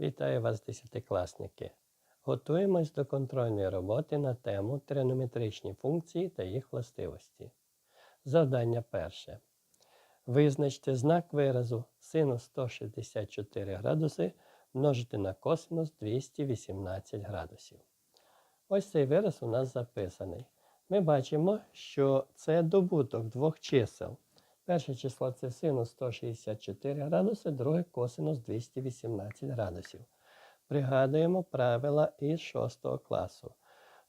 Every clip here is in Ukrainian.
Вітаю вас, десятикласники! Готуємось до контрольної роботи на тему тригонометричні функції та їх властивості. Завдання перше. Визначте знак виразу синус 164 градуси множити на косинус 218 градусів. Ось цей вираз у нас записаний. Ми бачимо, що це добуток двох чисел. Перше число це синус 164 градуси, друге косинус 218 градусів. Пригадуємо правила із 6 класу.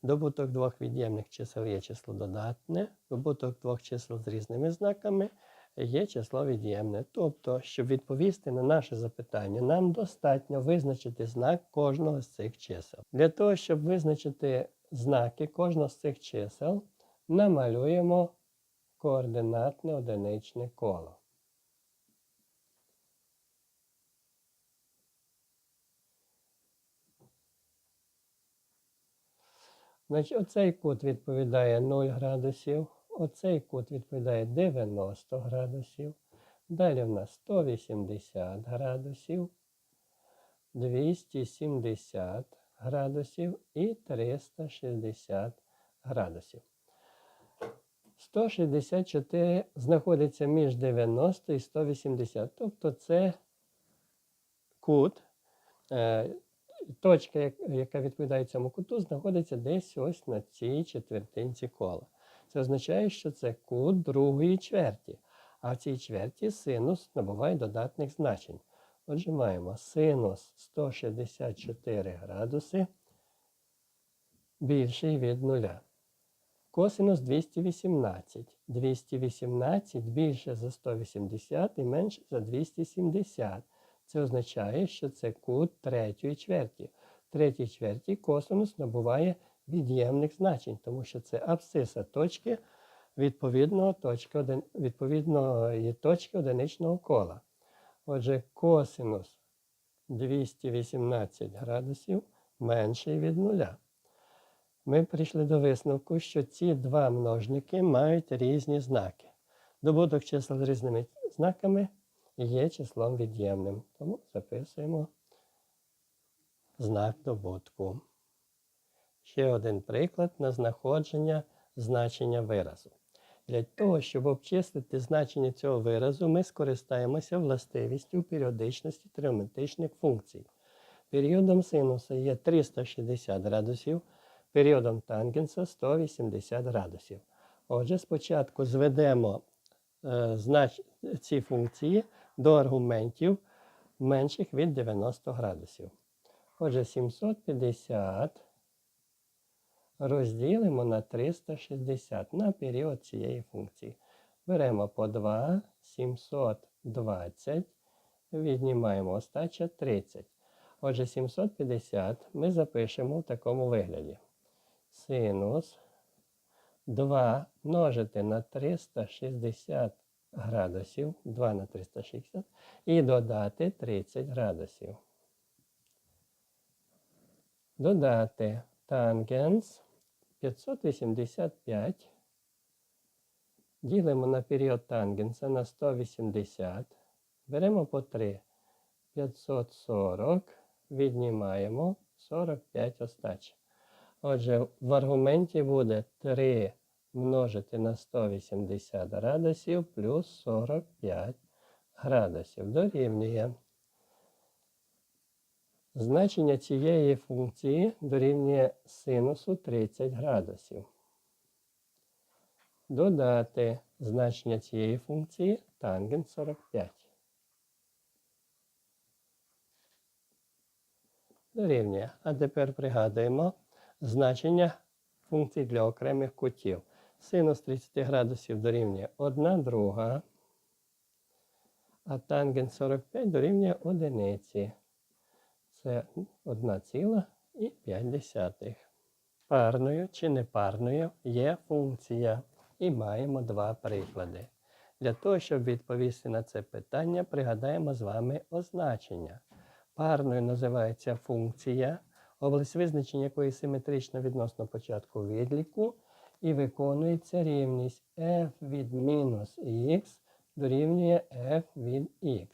Добуток двох від'ємних чисел є число додатне, добуток двох чисел з різними знаками є число від'ємне. Тобто, щоб відповісти на наше запитання, нам достатньо визначити знак кожного з цих чисел. Для того, щоб визначити знаки кожного з цих чисел, намалюємо координатне одиничне коло. Значить, оцей кут відповідає 0 градусів, оцей кут відповідає 90 градусів. Далі в нас 180 градусів, 270 градусів і 360 градусів. 164 знаходиться між 90 і 180. Тобто це кут, е, точка, яка відповідає цьому куту, знаходиться десь ось на цій четвертинці кола. Це означає, що це кут другої чверті. А в цій чверті синус набуває додатних значень. Отже, маємо синус 164 градуси більший від нуля. Косинус 218. 218 більше за 180 і менше за 270. Це означає, що це кут третьої чверті. В третій чверті косинус набуває від'ємних значень, тому що це абсциса точки відповідного точки, відповідної точки одиничного кола. Отже, косинус 218 градусів менший від нуля. Ми прийшли до висновку, що ці два множники мають різні знаки. Добуток чисел з різними знаками є числом від'ємним. Тому записуємо знак добутку. Ще один приклад на знаходження значення виразу. Для того, щоб обчислити значення цього виразу, ми скористаємося властивістю періодичності тригонометричних функцій. Періодом синуса є 360 градусів, періодом тангенса 180 градусів. Отже, спочатку зведемо е, ці функції до аргументів менших від 90 градусів. Отже, 750 розділимо на 360 на період цієї функції. Беремо по 2, 720, віднімаємо остача 30. Отже, 750 ми запишемо в такому вигляді. Синус 2 множити на 360 градусів, 2 на 360, і додати 30 градусів. Додати тангенс 585. Ділимо на період тангенса на 180. Беремо по 3. 540. Віднімаємо 45 остачі. Отже, в аргументі буде 3 множити на 180 градусів плюс 45 градусів. Дорівнює. Значення цієї функції дорівнює синусу 30 градусів. Додати значення цієї функції тангенс 45. Дорівнює. А тепер пригадуємо значення функцій для окремих кутів. Синус 30 градусів дорівнює 1 друга, а тангенс 45 дорівнює одиниці. Це 1,5. Парною чи непарною є функція. І маємо два приклади. Для того, щоб відповісти на це питання, пригадаємо з вами означення. Парною називається функція, область визначення якої симетрична відносно початку відліку, і виконується рівність f від мінус х дорівнює f від х.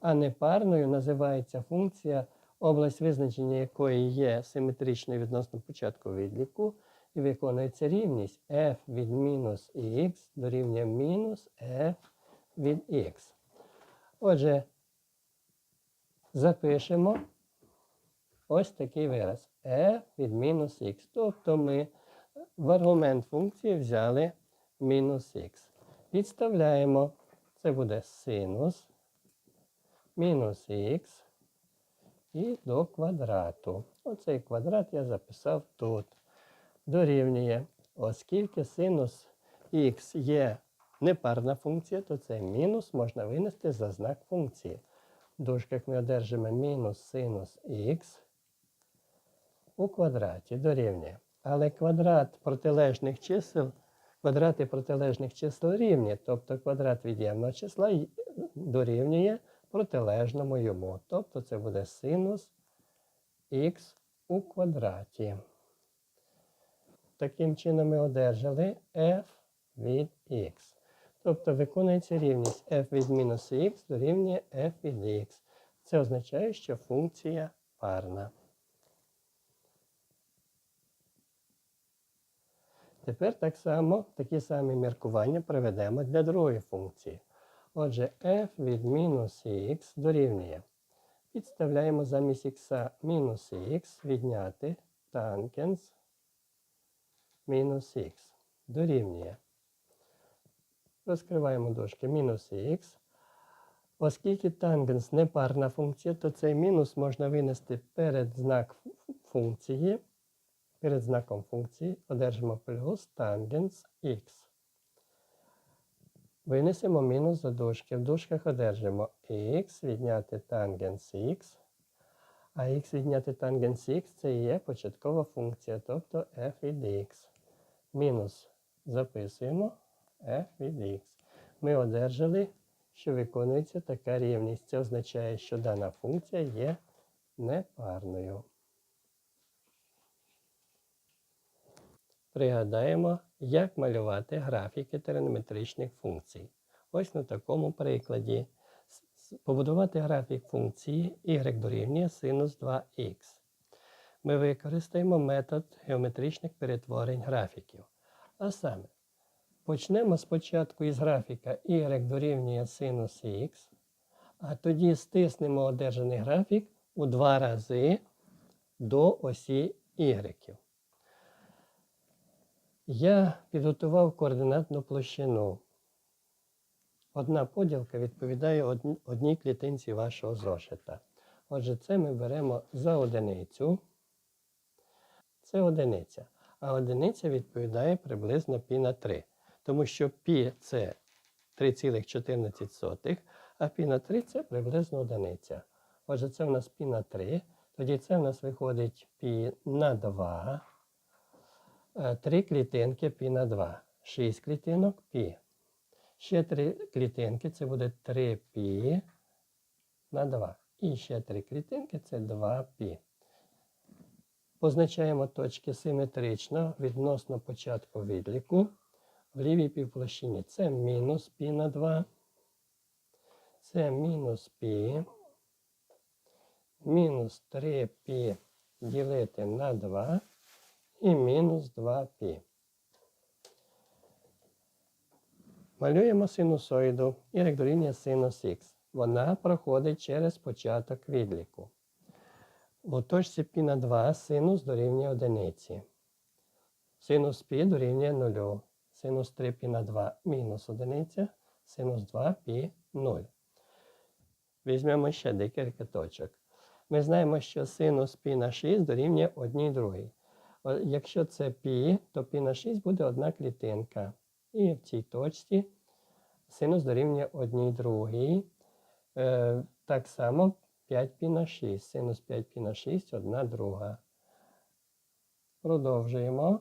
А непарною називається функція, область визначення якої є симетричною відносно початку відліку, і виконується рівність f від мінус x дорівнює мінус f від x. Отже, запишемо ось такий вираз f від мінус x. Тобто ми в аргумент функції взяли мінус х. Підставляємо, це буде синус мінус х і до квадрату. Оцей квадрат я записав тут. Дорівнює, оскільки синус х є непарна функція, то цей мінус можна винести за знак функції. В дужках ми одержимо мінус синус х у квадраті дорівнює. Але квадрат протилежних чисел, квадрати протилежних чисел рівні, тобто квадрат від'ємного числа дорівнює протилежному йому. Тобто це буде синус х у квадраті. Таким чином ми одержали f від x. Тобто виконується рівність f від мінус х дорівнює f від x. Це означає, що функція парна. Тепер так само такі самі міркування проведемо для другої функції. Отже, f від мінус х дорівнює. Підставляємо замість х мінус х відняти тангенс мінус х дорівнює. Розкриваємо дужки мінус х. Оскільки тангенс не парна функція, то цей мінус можна винести перед знак функції. Перед знаком функції одержимо плюс тангенс х. Винесемо мінус за дужки. В дужках одержимо х відняти тангенс х. А х відняти тангенс х це і є початкова функція, тобто f від x. Мінус записуємо f від x. Ми одержали, що виконується така рівність. Це означає, що дана функція є непарною. Пригадаємо, як малювати графіки тригонометричних функцій. Ось на такому прикладі. Побудувати графік функції y дорівнює синус 2х. Ми використаємо метод геометричних перетворень графіків. А саме, почнемо спочатку із графіка y дорівнює синус х, а тоді стиснемо одержаний графік у два рази до осі y. Я підготував координатну площину. Одна поділка відповідає одн- одній клітинці вашого зошита. Отже, це ми беремо за одиницю. Це одиниця. А одиниця відповідає приблизно π на 3. Тому що π це 3,14, а π на 3 це приблизно одиниця. Отже, це в нас π на 3. Тоді це в нас виходить π на 2. Е, 3 клітинки пі на 2. 6 клітинок пі. Ще 3 клітинки це буде 3 пі на 2. І ще 3 клітинки це 2 пі. Позначаємо точки симетрично відносно початку відліку. В лівій півплощині це мінус пі на 2. Це мінус пі. Мінус 3 пі ділити на 2 і мінус 2π. Малюємо синусоїду y дорівнює синус х. Вона проходить через початок відліку. У точці π на 2 синус дорівнює одиниці. Синус π дорівнює 0. Синус 3 π на 2 мінус одиниця. Синус 2 π 0. Візьмемо ще декілька точок. Ми знаємо, що синус π на 6 дорівнює 1 другій. О, Якщо це π, то π на 6 буде одна клітинка. І в цій точці синус дорівнює 1 другій. Е, так само 5π на 6. Синус 5π на 6 1 друга. Продовжуємо.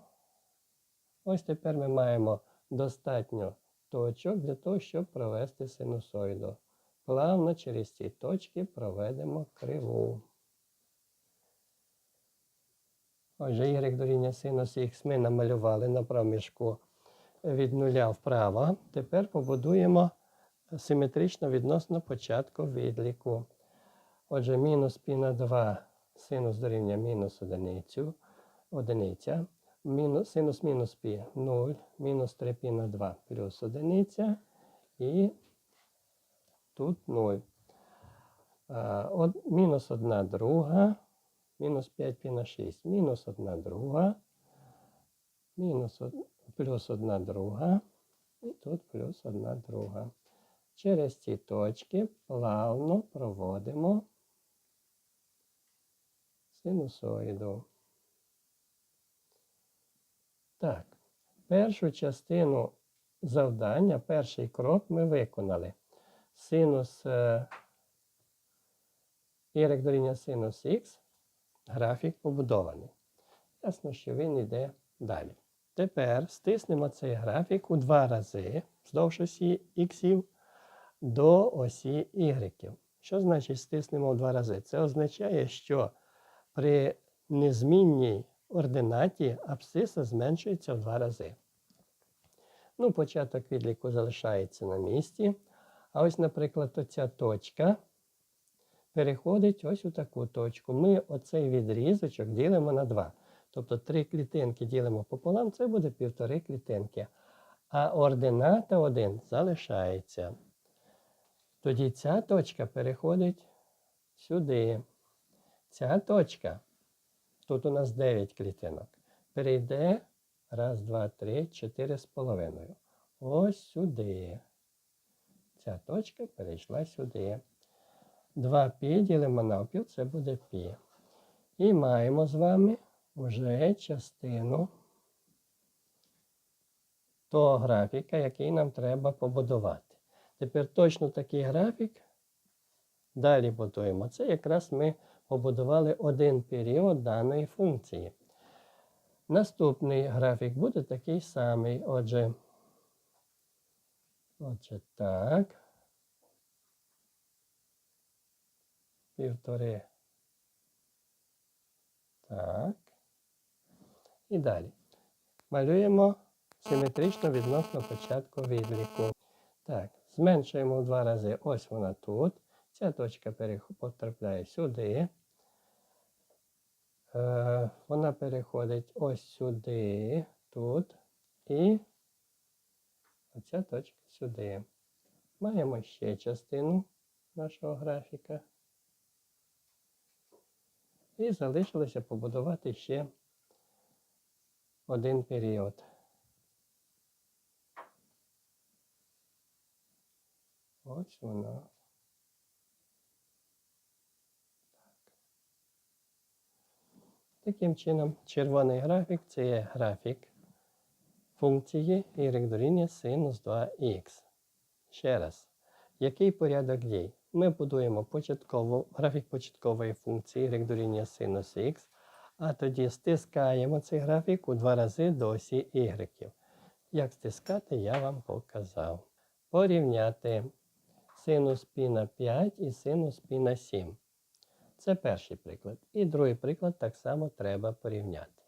Ось тепер ми маємо достатньо точок для того, щоб провести синусоїду. Плавно через ці точки проведемо криву. Отже, y дорівнює синус х ми намалювали на проміжку від нуля вправо. Тепер побудуємо симетрично відносно початку відліку. Отже, мінус пі на 2 синус дорівнює мінус одиницю, одиниця. Мінус, синус мінус пі 0, мінус 3 пі на 2 плюс одиниця. І тут 0. От, мінус 1 друга, мінус 5 пі на 6, мінус 1 друга, мінус плюс 1 друга, і тут плюс 1 друга. Через ці точки плавно проводимо синусоїду. Так, першу частину завдання, перший крок ми виконали. Синус е, y дорівнює синус х, графік побудований. Ясно, що він йде далі. Тепер стиснемо цей графік у два рази вздовж осі х до осі y. Що значить стиснемо у два рази? Це означає, що при незмінній ординаті абсциса зменшується в два рази. Ну, початок відліку залишається на місці. А ось, наприклад, оця точка переходить ось у таку точку. Ми оцей відрізочок ділимо на 2. Тобто три клітинки ділимо пополам, це буде півтори клітинки. А ордината 1 залишається. Тоді ця точка переходить сюди. Ця точка, тут у нас 9 клітинок, перейде раз, два, три, чотири з половиною. Ось сюди. Ця точка перейшла сюди. 2π ділимо на навпіл, це буде π. І маємо з вами вже частину того графіка, який нам треба побудувати. Тепер точно такий графік. Далі будуємо. Це якраз ми побудували один період даної функції. Наступний графік буде такий самий. Отже, отже так. Півтори. Так. І далі. Малюємо симетрично відносно початку відліку. Так, зменшуємо в два рази. Ось вона тут. Ця точка потрапляє сюди. Е, вона переходить ось сюди, тут. І оця точка сюди. Маємо ще частину нашого графіка. І залишилося побудувати ще один період. Ось вона. Таким чином, червоний графік це є графік функції y дорівнює синус 2х. Ще раз, який порядок дій? Ми будуємо початкову, графік початкової функції y дорівнює синус х, а тоді стискаємо цей графік у два рази до осі y. Як стискати, я вам показав. Порівняти синус π на 5 і синус π на 7. Це перший приклад. І другий приклад так само треба порівняти.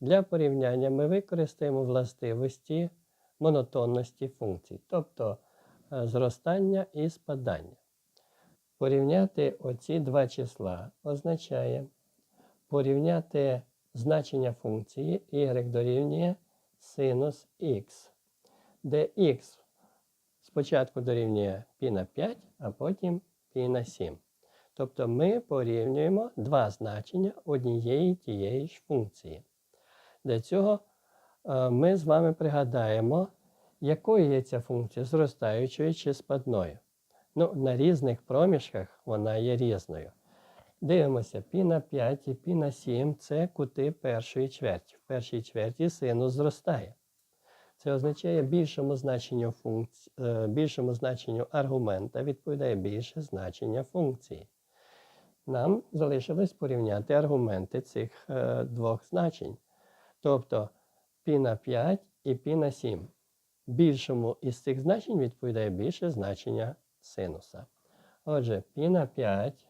Для порівняння ми використаємо властивості монотонності функцій, тобто е, зростання і спадання. Порівняти оці два числа означає порівняти значення функції y дорівнює синус х, де х спочатку дорівнює π на 5, а потім π на 7. Тобто ми порівнюємо два значення однієї тієї ж функції. Для цього е, ми з вами пригадаємо, якою є ця функція зростаючою чи спадною. Ну, на різних проміжках вона є різною. Дивимося, π на 5 і π на 7 це кути першої чверті. В першій чверті синус зростає. Це означає більшому значенню функці... е, більшому значенню аргумента відповідає більше значення функції. Нам залишилось порівняти аргументи цих е, двох значень. Тобто π на 5 і π на 7. Більшому із цих значень відповідає більше значення синуса. Отже, π на 5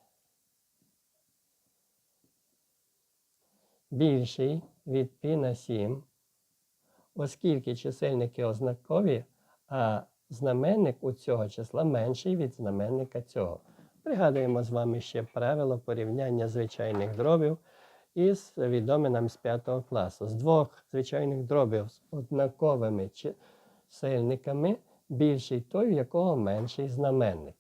більший від π на 7, оскільки чисельники ознакові, а знаменник у цього числа менший від знаменника цього. Пригадуємо з вами ще правило порівняння звичайних дробів із відомим нам з 5 класу. З двох звичайних дробів з однаковими чисельниками більший той, в якого менший знаменник.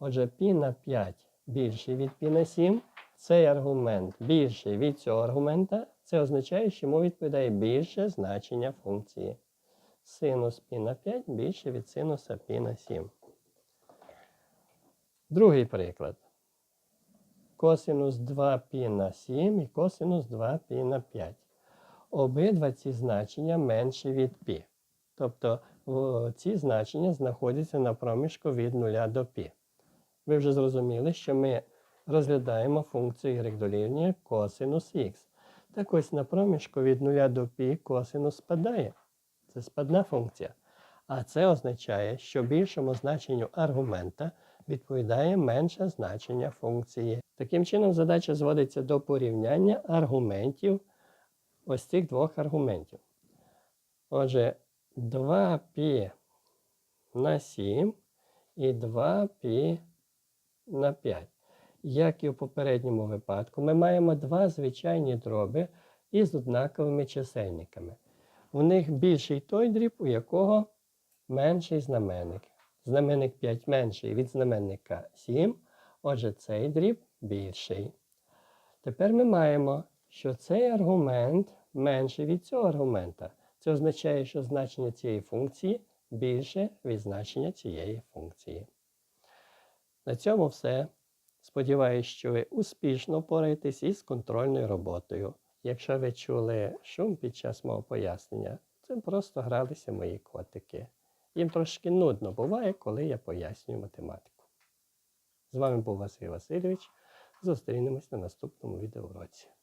Отже, π на 5 більший від π на 7. Цей аргумент більший від цього аргумента. Це означає, що йому відповідає більше значення функції. Синус π на 5 більше від синуса π на 7. Другий приклад. Косинус 2π на 7 і косинус 2π на 5. Обидва ці значення менші від π. Тобто о, ці значення знаходяться на проміжку від 0 до π. Ви вже зрозуміли, що ми розглядаємо функцію y дорівнює косинус х. Так ось на проміжку від 0 до π косинус спадає. Це спадна функція. А це означає, що більшому значенню аргумента відповідає менше значення функції. Таким чином, задача зводиться до порівняння аргументів ось цих двох аргументів. Отже, 2π на 7 і 2π на 5. Як і у попередньому випадку, ми маємо два звичайні дроби із однаковими чисельниками. У них більший той дріб, у якого менший знаменник. Знаменник 5 менший від знаменника 7, отже, цей дріб більший. Тепер ми маємо, що цей аргумент менший від цього аргумента. Це означає, що значення цієї функції більше від значення цієї функції. На цьому все. Сподіваюсь, що ви успішно впораєтесь із контрольною роботою. Якщо ви чули шум під час мого пояснення, це просто гралися мої котики. Їм трошки нудно буває, коли я пояснюю математику. З вами був Василь Васильович. Зустрінемось на наступному відеоуроці.